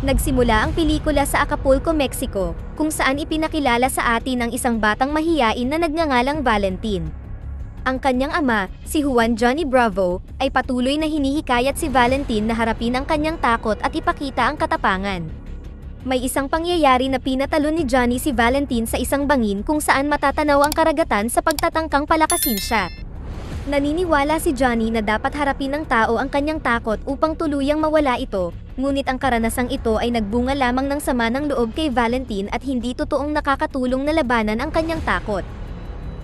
Nagsimula ang pelikula sa Acapulco, Mexico, kung saan ipinakilala sa atin ang isang batang mahiyain na nagngangalang Valentin. Ang kanyang ama, si Juan Johnny Bravo, ay patuloy na hinihikayat si Valentin na harapin ang kanyang takot at ipakita ang katapangan. May isang pangyayari na pinatalon ni Johnny si Valentin sa isang bangin kung saan matatanaw ang karagatan sa pagtatangkang palakasin siya. Naniniwala si Johnny na dapat harapin ng tao ang kanyang takot upang tuluyang mawala ito, ngunit ang karanasang ito ay nagbunga lamang ng sama ng loob kay Valentin at hindi totoong nakakatulong na labanan ang kanyang takot.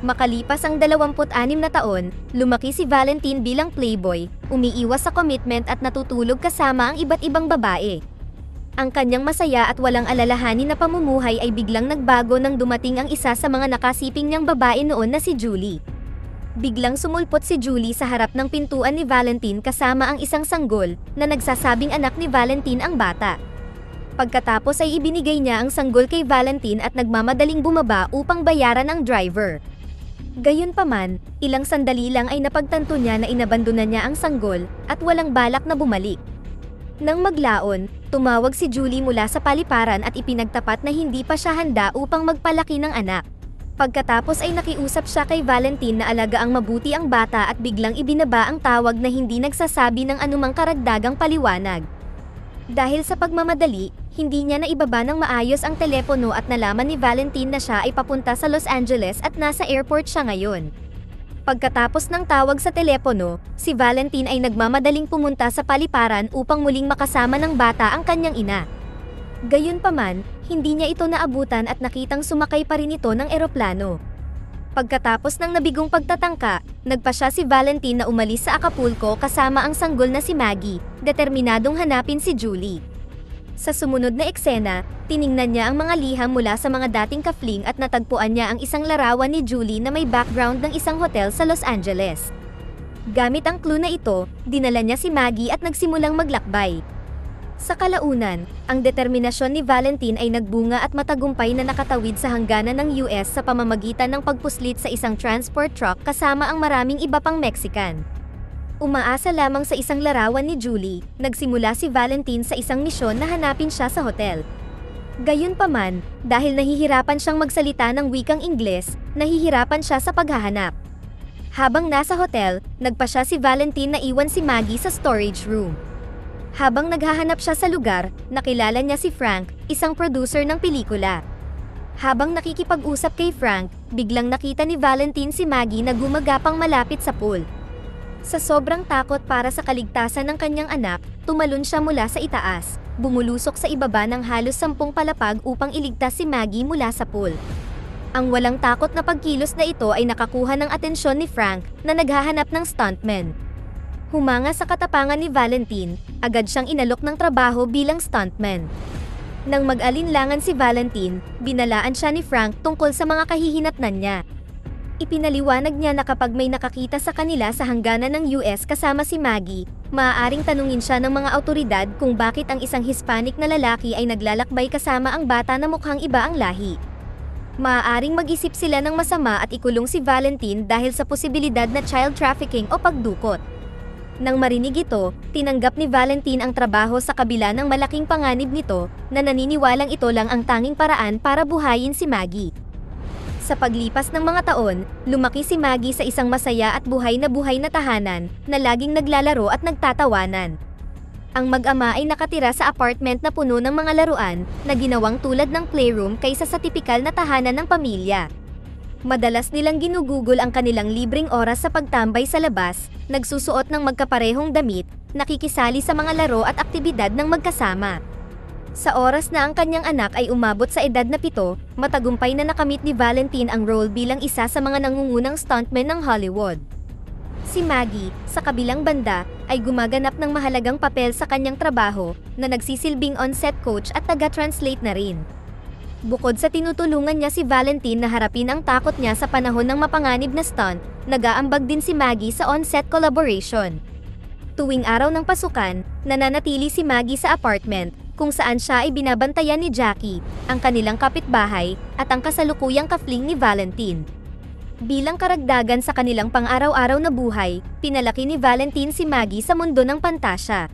Makalipas ang 26 na taon, lumaki si Valentin bilang playboy, umiiwas sa commitment at natutulog kasama ang iba't ibang babae. Ang kanyang masaya at walang alalahanin na pamumuhay ay biglang nagbago nang dumating ang isa sa mga nakasiping niyang babae noon na si Julie. Biglang sumulpot si Julie sa harap ng pintuan ni Valentin kasama ang isang sanggol na nagsasabing anak ni Valentin ang bata. Pagkatapos ay ibinigay niya ang sanggol kay Valentin at nagmamadaling bumaba upang bayaran ang driver. Gayunpaman, ilang sandali lang ay napagtanto niya na inabandonan niya ang sanggol at walang balak na bumalik. Nang maglaon, tumawag si Julie mula sa paliparan at ipinagtapat na hindi pa siya handa upang magpalaki ng anak. Pagkatapos ay nakiusap siya kay Valentin na alagaang mabuti ang bata at biglang ibinaba ang tawag na hindi nagsasabi ng anumang karagdagang paliwanag. Dahil sa pagmamadali, hindi niya na ibaba ng maayos ang telepono at nalaman ni Valentin na siya ay papunta sa Los Angeles at nasa airport siya ngayon. Pagkatapos ng tawag sa telepono, si Valentin ay nagmamadaling pumunta sa paliparan upang muling makasama ng bata ang kanyang ina. Gayunpaman, hindi niya ito naabutan at nakitang sumakay pa rin ito ng eroplano. Pagkatapos ng nabigong pagtatangka, nagpa siya si Valentin na umalis sa Acapulco kasama ang sanggol na si Maggie, determinadong hanapin si Julie. Sa sumunod na eksena, tiningnan niya ang mga liham mula sa mga dating kafling at natagpuan niya ang isang larawan ni Julie na may background ng isang hotel sa Los Angeles. Gamit ang clue na ito, dinala niya si Maggie at nagsimulang maglakbay. Sa kalaunan, ang determinasyon ni Valentin ay nagbunga at matagumpay na nakatawid sa hangganan ng US sa pamamagitan ng pagpuslit sa isang transport truck kasama ang maraming iba pang Mexican. Umaasa lamang sa isang larawan ni Julie, nagsimula si Valentin sa isang misyon na hanapin siya sa hotel. Gayunpaman, dahil nahihirapan siyang magsalita ng wikang Ingles, nahihirapan siya sa paghahanap. Habang nasa hotel, nagpa siya si Valentin na iwan si Maggie sa storage room. Habang naghahanap siya sa lugar, nakilala niya si Frank, isang producer ng pelikula. Habang nakikipag-usap kay Frank, biglang nakita ni Valentin si Maggie na gumagapang malapit sa pool. Sa sobrang takot para sa kaligtasan ng kanyang anak, tumalon siya mula sa itaas, bumulusok sa ibaba ng halos sampung palapag upang iligtas si Maggie mula sa pool. Ang walang takot na pagkilos na ito ay nakakuha ng atensyon ni Frank na naghahanap ng stuntman. Humanga sa katapangan ni Valentin, agad siyang inalok ng trabaho bilang stuntman. Nang mag-alinlangan si Valentin, binalaan siya ni Frank tungkol sa mga kahihinatnan niya. Ipinaliwanag niya na kapag may nakakita sa kanila sa hangganan ng US kasama si Maggie, maaaring tanungin siya ng mga autoridad kung bakit ang isang Hispanic na lalaki ay naglalakbay kasama ang bata na mukhang iba ang lahi. Maaaring mag-isip sila ng masama at ikulong si Valentin dahil sa posibilidad na child trafficking o pagdukot. Nang marinig ito, tinanggap ni Valentin ang trabaho sa kabila ng malaking panganib nito na naniniwalang ito lang ang tanging paraan para buhayin si Maggie. Sa paglipas ng mga taon, lumaki si Maggie sa isang masaya at buhay na buhay na tahanan na laging naglalaro at nagtatawanan. Ang mag-ama ay nakatira sa apartment na puno ng mga laruan na ginawang tulad ng playroom kaysa sa tipikal na tahanan ng pamilya. Madalas nilang ginugugol ang kanilang libreng oras sa pagtambay sa labas, nagsusuot ng magkaparehong damit, nakikisali sa mga laro at aktibidad ng magkasama. Sa oras na ang kanyang anak ay umabot sa edad na pito, matagumpay na nakamit ni Valentin ang role bilang isa sa mga nangungunang stuntman ng Hollywood. Si Maggie, sa kabilang banda, ay gumaganap ng mahalagang papel sa kanyang trabaho na nagsisilbing on-set coach at taga-translate na rin. Bukod sa tinutulungan niya si Valentin na harapin ang takot niya sa panahon ng mapanganib na stunt, nag-aambag din si Maggie sa on-set collaboration. Tuwing araw ng pasukan, nananatili si Maggie sa apartment, kung saan siya ay binabantayan ni Jackie, ang kanilang kapitbahay, at ang kasalukuyang kafling ni Valentin. Bilang karagdagan sa kanilang pang-araw-araw na buhay, pinalaki ni Valentin si Maggie sa mundo ng pantasya.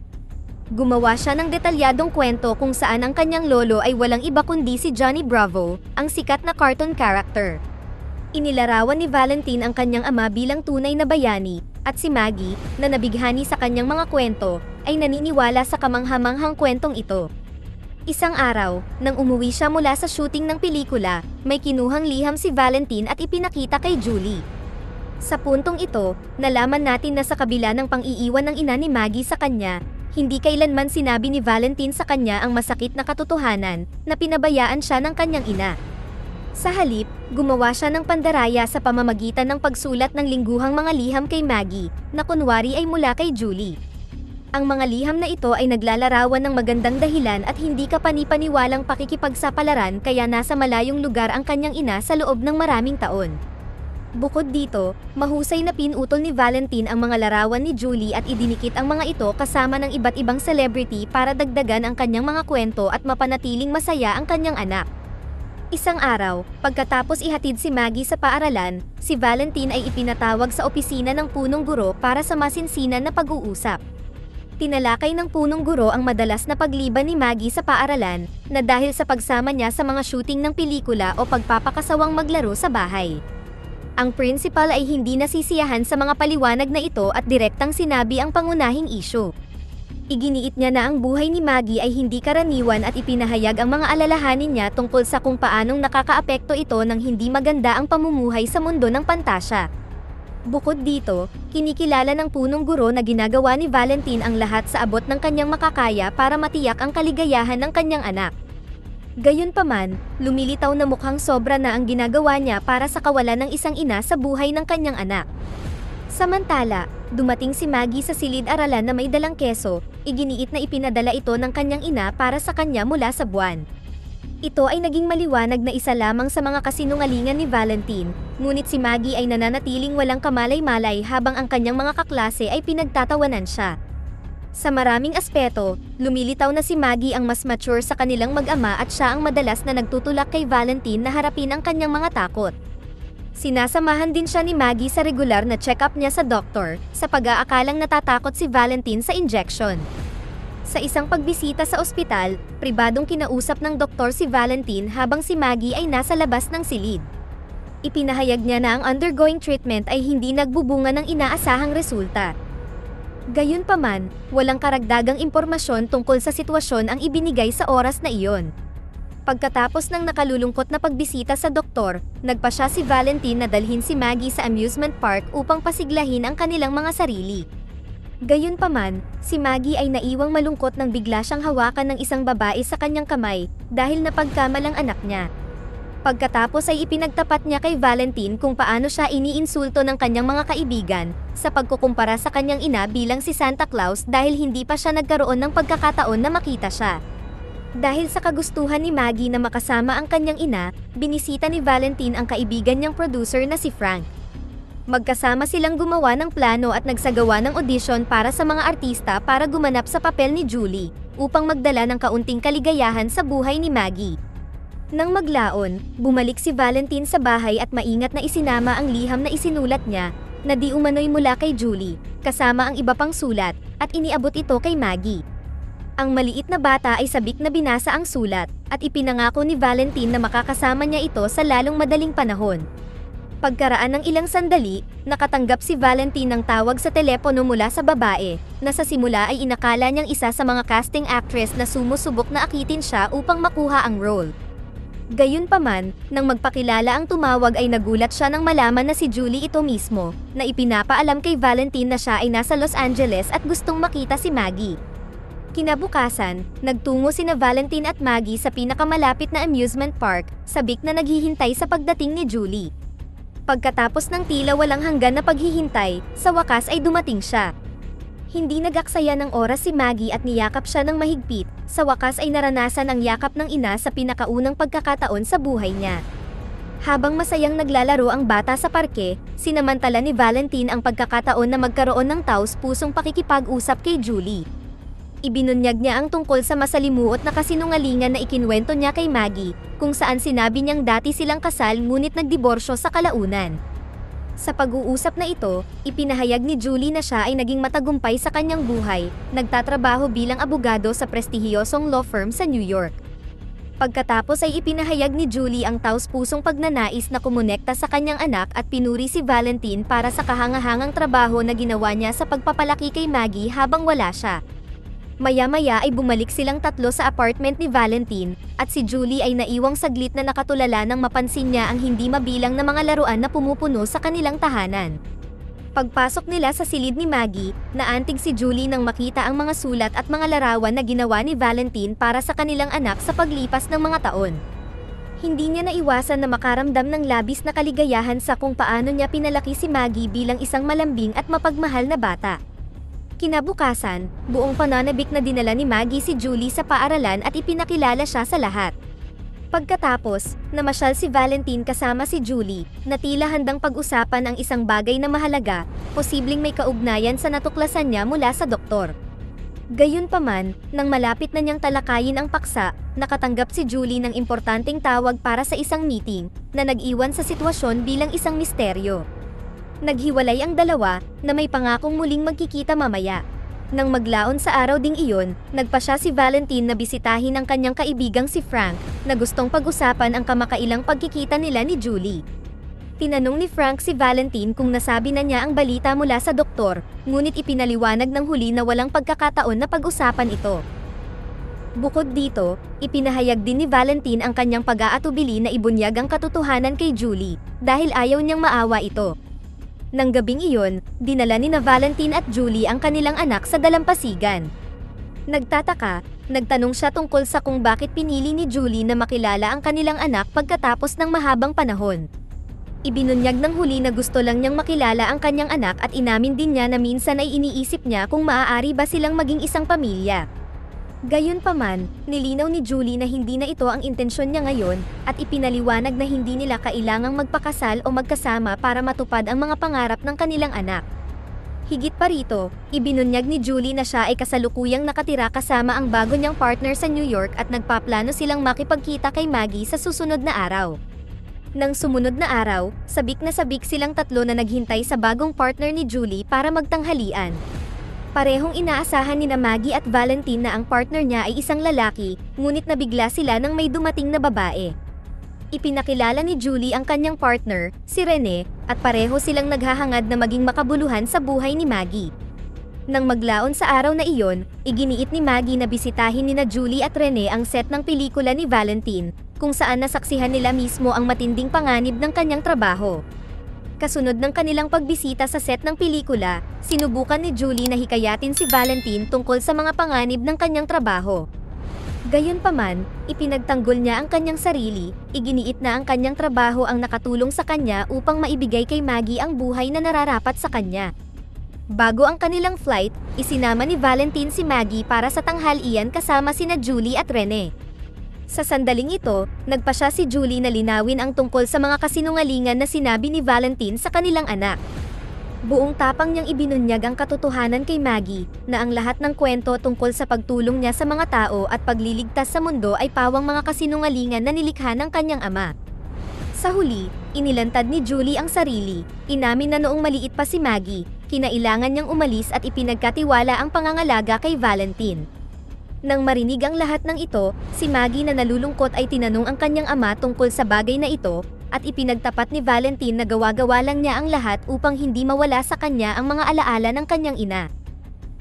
Gumawa siya ng detalyadong kwento kung saan ang kanyang lolo ay walang iba kundi si Johnny Bravo, ang sikat na cartoon character. Inilarawan ni Valentine ang kanyang ama bilang tunay na bayani, at si Maggie, na nabighani sa kanyang mga kwento, ay naniniwala sa kamanghamanghang kwentong ito. Isang araw, nang umuwi siya mula sa shooting ng pelikula, may kinuhang liham si Valentine at ipinakita kay Julie. Sa puntong ito, nalaman natin na sa kabila ng pang-iiwan ng ina ni Maggie sa kanya, hindi kailanman sinabi ni Valentine sa kanya ang masakit na katotohanan na pinabayaan siya ng kanyang ina. Sa halip, gumawa siya ng pandaraya sa pamamagitan ng pagsulat ng lingguhang mga liham kay Maggie, na kunwari ay mula kay Julie. Ang mga liham na ito ay naglalarawan ng magandang dahilan at hindi ka panipaniwalang pakikipagsapalaran kaya nasa malayong lugar ang kanyang ina sa loob ng maraming taon. Bukod dito, mahusay na pinutol ni Valentine ang mga larawan ni Julie at idinikit ang mga ito kasama ng iba't ibang celebrity para dagdagan ang kanyang mga kwento at mapanatiling masaya ang kanyang anak. Isang araw, pagkatapos ihatid si Maggie sa paaralan, si Valentine ay ipinatawag sa opisina ng punong guro para sa masinsinan na pag-uusap. Tinalakay ng punong guro ang madalas na pagliban ni Maggie sa paaralan, na dahil sa pagsama niya sa mga shooting ng pelikula o pagpapakasawang maglaro sa bahay. Ang principal ay hindi nasisiyahan sa mga paliwanag na ito at direktang sinabi ang pangunahing isyu. Iginiit niya na ang buhay ni Maggie ay hindi karaniwan at ipinahayag ang mga alalahanin niya tungkol sa kung paanong nakakaapekto ito ng hindi maganda ang pamumuhay sa mundo ng pantasya. Bukod dito, kinikilala ng punong guro na ginagawa ni Valentine ang lahat sa abot ng kanyang makakaya para matiyak ang kaligayahan ng kanyang anak. Gayunpaman, lumilitaw na mukhang sobra na ang ginagawa niya para sa kawalan ng isang ina sa buhay ng kanyang anak. Samantala, dumating si Maggie sa silid-aralan na may dalang keso, iginiit na ipinadala ito ng kanyang ina para sa kanya mula sa buwan. Ito ay naging maliwanag na isa lamang sa mga kasinungalingan ni Valentine, ngunit si Maggie ay nananatiling walang kamalay-malay habang ang kanyang mga kaklase ay pinagtatawanan siya. Sa maraming aspeto, lumilitaw na si Maggie ang mas mature sa kanilang mag-ama at siya ang madalas na nagtutulak kay Valentine na harapin ang kanyang mga takot. Sinasamahan din siya ni Maggie sa regular na check-up niya sa doktor, sa pag-aakalang natatakot si Valentine sa injection. Sa isang pagbisita sa ospital, pribadong kinausap ng doktor si Valentine habang si Maggie ay nasa labas ng silid. Ipinahayag niya na ang undergoing treatment ay hindi nagbubunga ng inaasahang resulta. Gayunpaman, walang karagdagang impormasyon tungkol sa sitwasyon ang ibinigay sa oras na iyon. Pagkatapos ng nakalulungkot na pagbisita sa doktor, nagpa siya si Valentine na dalhin si Maggie sa amusement park upang pasiglahin ang kanilang mga sarili. Gayunpaman, si Maggie ay naiwang malungkot nang bigla siyang hawakan ng isang babae sa kanyang kamay dahil napagkamalang anak niya. Pagkatapos ay ipinagtapat niya kay Valentine kung paano siya iniinsulto ng kanyang mga kaibigan sa pagkukumpara sa kanyang ina bilang si Santa Claus dahil hindi pa siya nagkaroon ng pagkakataon na makita siya. Dahil sa kagustuhan ni Maggie na makasama ang kanyang ina, binisita ni Valentine ang kaibigan niyang producer na si Frank. Magkasama silang gumawa ng plano at nagsagawa ng audition para sa mga artista para gumanap sa papel ni Julie, upang magdala ng kaunting kaligayahan sa buhay ni Maggie. Nang maglaon, bumalik si Valentine sa bahay at maingat na isinama ang liham na isinulat niya, na di umano'y mula kay Julie, kasama ang iba pang sulat, at iniabot ito kay Maggie. Ang maliit na bata ay sabik na binasa ang sulat, at ipinangako ni Valentine na makakasama niya ito sa lalong madaling panahon. Pagkaraan ng ilang sandali, nakatanggap si Valentine ng tawag sa telepono mula sa babae, na sa simula ay inakala niyang isa sa mga casting actress na sumusubok na akitin siya upang makuha ang role. Gayunpaman, nang magpakilala ang tumawag ay nagulat siya nang malaman na si Julie ito mismo, na ipinapaalam kay Valentine na siya ay nasa Los Angeles at gustong makita si Maggie. Kinabukasan, nagtungo sina Valentine at Maggie sa pinakamalapit na amusement park, sabik na naghihintay sa pagdating ni Julie. Pagkatapos ng tila walang hanggan na paghihintay, sa wakas ay dumating siya. Hindi nagaksaya ng oras si Maggie at niyakap siya ng mahigpit, sa wakas ay naranasan ang yakap ng ina sa pinakaunang pagkakataon sa buhay niya. Habang masayang naglalaro ang bata sa parke, sinamantala ni Valentine ang pagkakataon na magkaroon ng taos-pusong pakikipag-usap kay Julie. Ibinunyag niya ang tungkol sa masalimuot na kasinungalingan na ikinwento niya kay Maggie, kung saan sinabi niyang dati silang kasal ngunit nagdiborsyo sa kalaunan. Sa pag-uusap na ito, ipinahayag ni Julie na siya ay naging matagumpay sa kanyang buhay, nagtatrabaho bilang abogado sa prestihiyosong law firm sa New York. Pagkatapos ay ipinahayag ni Julie ang taus-pusong pagnanais na kumonekta sa kanyang anak at pinuri si Valentine para sa kahangahangang trabaho na ginawa niya sa pagpapalaki kay Maggie habang wala siya. Maya-maya ay bumalik silang tatlo sa apartment ni Valentine, at si Julie ay naiwang saglit na nakatulala nang mapansin niya ang hindi mabilang na mga laruan na pumupuno sa kanilang tahanan. Pagpasok nila sa silid ni Maggie, naantig si Julie nang makita ang mga sulat at mga larawan na ginawa ni Valentine para sa kanilang anak sa paglipas ng mga taon. Hindi niya naiwasan na makaramdam ng labis na kaligayahan sa kung paano niya pinalaki si Maggie bilang isang malambing at mapagmahal na bata. Kinabukasan, buong pananabik na dinala ni Maggie si Julie sa paaralan at ipinakilala siya sa lahat. Pagkatapos, namasyal si Valentine kasama si Julie, na tila handang pag-usapan ang isang bagay na mahalaga, posibleng may kaugnayan sa natuklasan niya mula sa doktor. Gayunpaman, nang malapit na niyang talakayin ang paksa, nakatanggap si Julie ng importanteng tawag para sa isang meeting, na nag-iwan sa sitwasyon bilang isang misteryo. Naghiwalay ang dalawa, na may pangakong muling magkikita mamaya. Nang maglaon sa araw ding iyon, nagpa siya si Valentine na bisitahin ang kanyang kaibigang si Frank, na gustong pag-usapan ang kamakailang pagkikita nila ni Julie. Tinanong ni Frank si Valentine kung nasabi na niya ang balita mula sa doktor, ngunit ipinaliwanag ng huli na walang pagkakataon na pag-usapan ito. Bukod dito, ipinahayag din ni Valentine ang kanyang pag-aatubili na ibunyag ang katotohanan kay Julie, dahil ayaw niyang maawa ito. Nang gabing iyon, dinala ni na Valentine at Julie ang kanilang anak sa dalampasigan. Nagtataka, nagtanong siya tungkol sa kung bakit pinili ni Julie na makilala ang kanilang anak pagkatapos ng mahabang panahon. Ibinunyag ng huli na gusto lang niyang makilala ang kanyang anak at inamin din niya na minsan ay iniisip niya kung maaari ba silang maging isang pamilya. Gayunpaman, nilinaw ni Julie na hindi na ito ang intensyon niya ngayon, at ipinaliwanag na hindi nila kailangang magpakasal o magkasama para matupad ang mga pangarap ng kanilang anak. Higit pa rito, ibinunyag ni Julie na siya ay kasalukuyang nakatira kasama ang bago niyang partner sa New York at nagpaplano silang makipagkita kay Maggie sa susunod na araw. Nang sumunod na araw, sabik na sabik silang tatlo na naghintay sa bagong partner ni Julie para magtanghalian. Parehong inaasahan ni na Maggie at Valentine na ang partner niya ay isang lalaki, ngunit nabigla sila nang may dumating na babae. Ipinakilala ni Julie ang kanyang partner, si Rene, at pareho silang naghahangad na maging makabuluhan sa buhay ni Maggie. Nang maglaon sa araw na iyon, iginiit ni Maggie na bisitahin ni na Julie at Rene ang set ng pelikula ni Valentine, kung saan nasaksihan nila mismo ang matinding panganib ng kanyang trabaho. Kasunod ng kanilang pagbisita sa set ng pelikula, sinubukan ni Julie na hikayatin si Valentine tungkol sa mga panganib ng kanyang trabaho. Gayunpaman, ipinagtanggol niya ang kanyang sarili, iginiit na ang kanyang trabaho ang nakatulong sa kanya upang maibigay kay Maggie ang buhay na nararapat sa kanya. Bago ang kanilang flight, isinama ni Valentine si Maggie para sa tanghalian kasama sina Julie at Rene. Sa sandaling ito, nagpa siya si Julie na linawin ang tungkol sa mga kasinungalingan na sinabi ni Valentine sa kanilang anak. Buong tapang niyang ibinunyag ang katotohanan kay Maggie na ang lahat ng kwento tungkol sa pagtulong niya sa mga tao at pagliligtas sa mundo ay pawang mga kasinungalingan na nilikha ng kanyang ama. Sa huli, inilantad ni Julie ang sarili, inamin na noong maliit pa si Maggie, kinailangan niyang umalis at ipinagkatiwala ang pangangalaga kay Valentine. Nang marinig ang lahat ng ito, si Maggie na nalulungkot ay tinanong ang kanyang ama tungkol sa bagay na ito, at ipinagtapat ni Valentine na gawa-gawa lang niya ang lahat upang hindi mawala sa kanya ang mga alaala ng kanyang ina.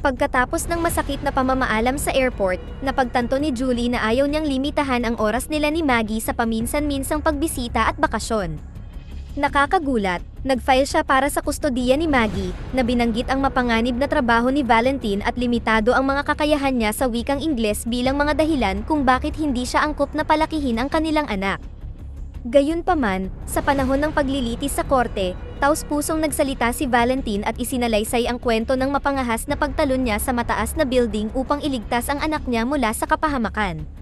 Pagkatapos ng masakit na pamamaalam sa airport, napagtanto ni Julie na ayaw niyang limitahan ang oras nila ni Maggie sa paminsan-minsang pagbisita at bakasyon. Nakakagulat, nag-file siya para sa kustodiya ni Maggie, na binanggit ang mapanganib na trabaho ni Valentine at limitado ang mga kakayahan niya sa wikang Ingles bilang mga dahilan kung bakit hindi siya angkop na palakihin ang kanilang anak. Gayunpaman, sa panahon ng paglilitis sa korte, taus-pusong nagsalita si Valentine at isinalaysay ang kwento ng mapangahas na pagtalon niya sa mataas na building upang iligtas ang anak niya mula sa kapahamakan.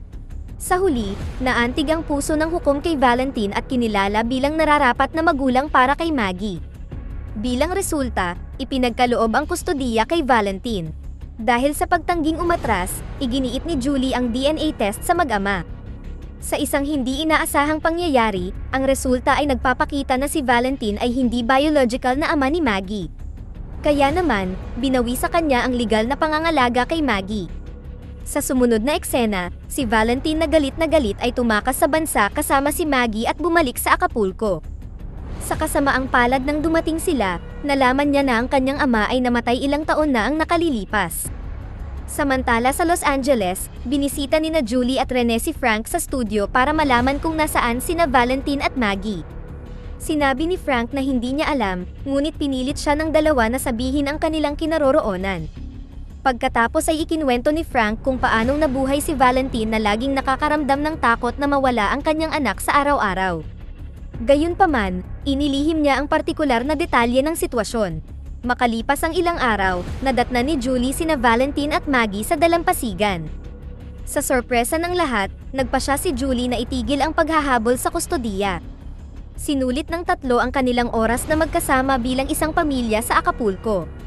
Sa huli, naantig ang puso ng hukom kay Valentine at kinilala bilang nararapat na magulang para kay Maggie. Bilang resulta, ipinagkaloob ang kustodiya kay Valentine. Dahil sa pagtangging umatras, iginiit ni Julie ang DNA test sa mag-ama. Sa isang hindi inaasahang pangyayari, ang resulta ay nagpapakita na si Valentine ay hindi biological na ama ni Maggie. Kaya naman, binawi sa kanya ang legal na pangangalaga kay Maggie. Sa sumunod na eksena, si Valentine na galit na galit ay tumakas sa bansa kasama si Maggie at bumalik sa Acapulco. Sa kasamaang palad nang dumating sila, nalaman niya na ang kanyang ama ay namatay ilang taon na ang nakalilipas. Samantala sa Los Angeles, binisita ni na Julie at Rene si Frank sa studio para malaman kung nasaan sina Valentine at Maggie. Sinabi ni Frank na hindi niya alam, ngunit pinilit siya ng dalawa na sabihin ang kanilang kinaroroonan. Pagkatapos ay ikinwento ni Frank kung paanong nabuhay si Valentine na laging nakakaramdam ng takot na mawala ang kanyang anak sa araw-araw. Gayunpaman, inilihim niya ang partikular na detalye ng sitwasyon. Makalipas ang ilang araw, nadatna ni Julie sina Valentine at Maggie sa dalampasigan. Sa sorpresa ng lahat, nagpa siya si Julie na itigil ang paghahabol sa kustodiya. Sinulit ng tatlo ang kanilang oras na magkasama bilang isang pamilya sa Acapulco.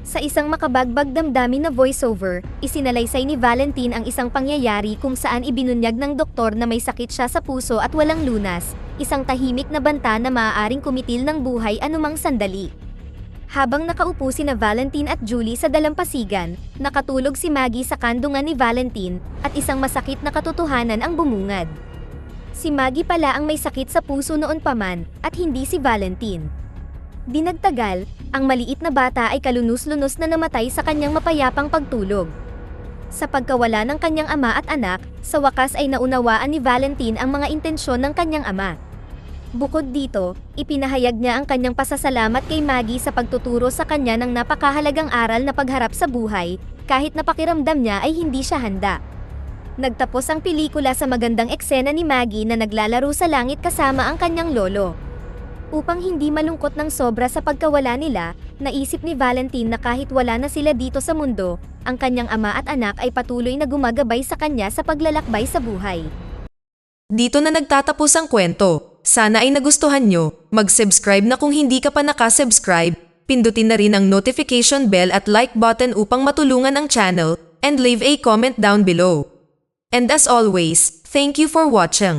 Sa isang makabagbag damdamin na voiceover, isinalaysay ni Valentine ang isang pangyayari kung saan ibinunyag ng doktor na may sakit siya sa puso at walang lunas, isang tahimik na banta na maaaring kumitil ng buhay anumang sandali. Habang nakaupo si na Valentine at Julie sa dalampasigan, nakatulog si Maggie sa kandungan ni Valentine at isang masakit na katotohanan ang bumungad. Si Maggie pala ang may sakit sa puso noon pa man at hindi si Valentine. Dinagtagal, ang maliit na bata ay kalunos-lunos na namatay sa kanyang mapayapang pagtulog. Sa pagkawala ng kanyang ama at anak, sa wakas ay naunawaan ni Valentine ang mga intensyon ng kanyang ama. Bukod dito, ipinahayag niya ang kanyang pasasalamat kay Maggie sa pagtuturo sa kanya ng napakahalagang aral na pagharap sa buhay, kahit napakiramdam niya ay hindi siya handa. Nagtapos ang pelikula sa magandang eksena ni Maggie na naglalaro sa langit kasama ang kanyang lolo. Upang hindi malungkot ng sobra sa pagkawala nila, naisip ni Valentine na kahit wala na sila dito sa mundo, ang kanyang ama at anak ay patuloy na gumagabay sa kanya sa paglalakbay sa buhay. Dito na nagtatapos ang kwento. Sana ay nagustuhan nyo. Mag-subscribe na kung hindi ka pa nakasubscribe. Pindutin na rin ang notification bell at like button upang matulungan ang channel and leave a comment down below. And as always, thank you for watching.